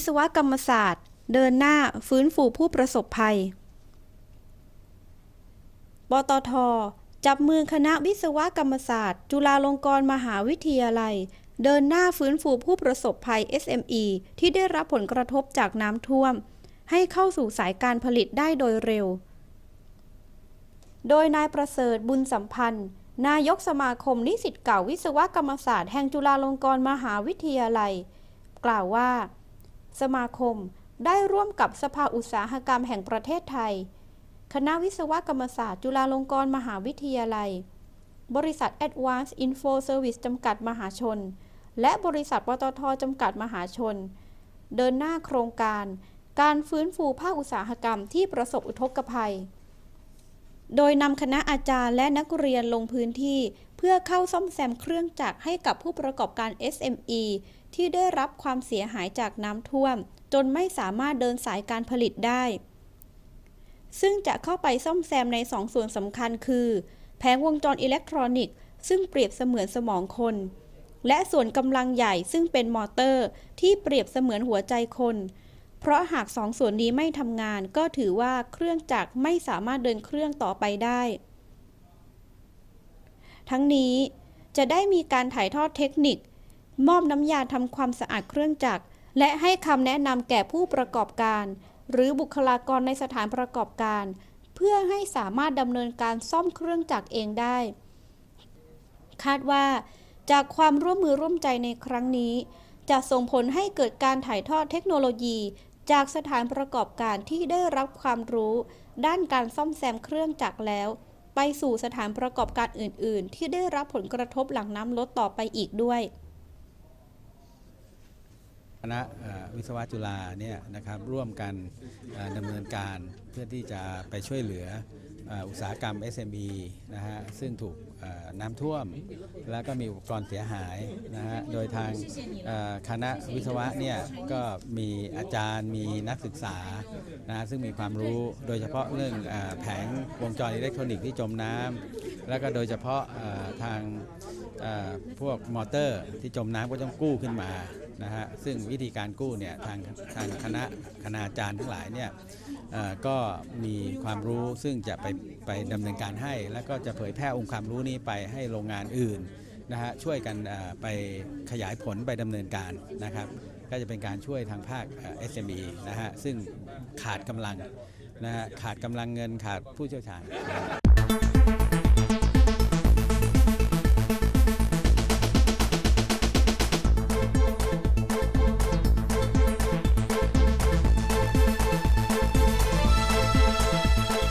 วิศวกรรมศาสตร์ เดินหน้าฟื้นฟูผู้ประสบภัย ปตท จับมือคณะวิศวกรรมศาสตร์ จุฬาลงกรณ์มหาวิทยาลัย เดินหน้าฟื้นฟูผู้ประสบภัย SME ที่ได้รับผลกระทบจากน้ำท่วม ให้เข้าสู่สายการผลิตได้โดยเร็ว โดยนายประเสริฐบุญสัมพันธ์นายกสมาคมนิสิตเก่าวิศวกรรมศาสตร์แห่งจุฬาลงกรณ์มหาวิทยาลัย กล่าวว่า สมาคมได้ร่วมกับสภาอุตสาหกรรมแห่งประเทศไทย คณะวิศวกรรมศาสตร์จุฬาลงกรณ์มหาวิทยาลัย บริษัท Advanced Info Service จำกัดมหาชน และบริษัทปตทจำกัดมหาชน เดินหน้าโครงการ การฟื้นฟูภาคอุตสาหกรรมที่ประสบอุทกภัย โดยนำคณะอาจารย์และนักเรียนลงพื้นที่ เพื่อเข้าซ่อมแซมเครื่องจักรให้กับผู้ประกอบการ SME ที่ได้รับความเสียหายจากน้ำท่วม จนไม่สามารถเดินสายการผลิตได้ ซึ่งจะเข้าไปซ่อมแซมในสองส่วนสำคัญคือ แผงวงจรอิเล็กทรอนิกส์ซึ่งเปรียบเสมือนสมองคน และส่วนกำลังใหญ่ซึ่งเป็นมอเตอร์ ที่เปรียบเสมือนหัวใจคน เพราะหากสองส่วนนี้ไม่ทำงานก็ถือว่าเครื่องจักรไม่สามารถเดินเครื่องต่อไปได้ ทั้งนี้จะได้มีการถ่ายทอดเทคนิค มอบน้ำยาทำความสะอาดเครื่องจักร และให้คำแนะนำแก่ผู้ประกอบการ หรือบุคลากรในสถานประกอบการ เพื่อให้สามารถดำเนินการซ่อมเครื่องจักรเองได้ คาดว่า จากความร่วมมือร่วมใจในครั้งนี้จะส่งผลให้เกิดการถ่ายทอดเทคโนโลยี จากสถานประกอบการที่ได้รับความรู้ ด้านการซ่อมแซมเครื่องจักรแล้ว ไปสู่สถานประกอบการอื่น ๆ ที่ได้รับผลกระทบหลังน้ำลดต่อไปอีกด้วยคณะวิศวะจุฬาเนี่ยนะครับร่วมกันดำเนินการเพื่อที่จะไปช่วยเหลืออุตสาหกรรม SME นะฮะซึ่งถูก น้ำท่วม แล้วก็มีอุปกรณ์เสียหายนะฮะโดยทางคณะวิศวะเนี่ยก็มีอาจารย์มีนักศึกษานะซึ่งมีความรู้โดยเฉพาะเรื่องอแผงวงจรอิเล็กทรอนิกส์ที่จมน้ำแล้วก็โดยเฉพาะทางพวกมอเตอร์ที่จมน้ำก็ต้องกู้ขึ้นมานะฮะซึ่งวิธีการกู้เนี่ยทางทางคณะคณาจารย์ทั้งหลายเนี่ย ก็มีความรู้ซึ่งจะไปไปดำเนินการให้ แล้วก็จะเผยแพร่องค์ความรู้นี้ไปให้โรงงานอื่นนะฮะช่วยกันไปขยายผลไปดำเนินการนะครับ ก็จะเป็นการช่วยทางภาค SME นะฮะซึ่งขาดกำลังนะฮะขาดกำลังเงินขาดผู้เชี่ยวชาญ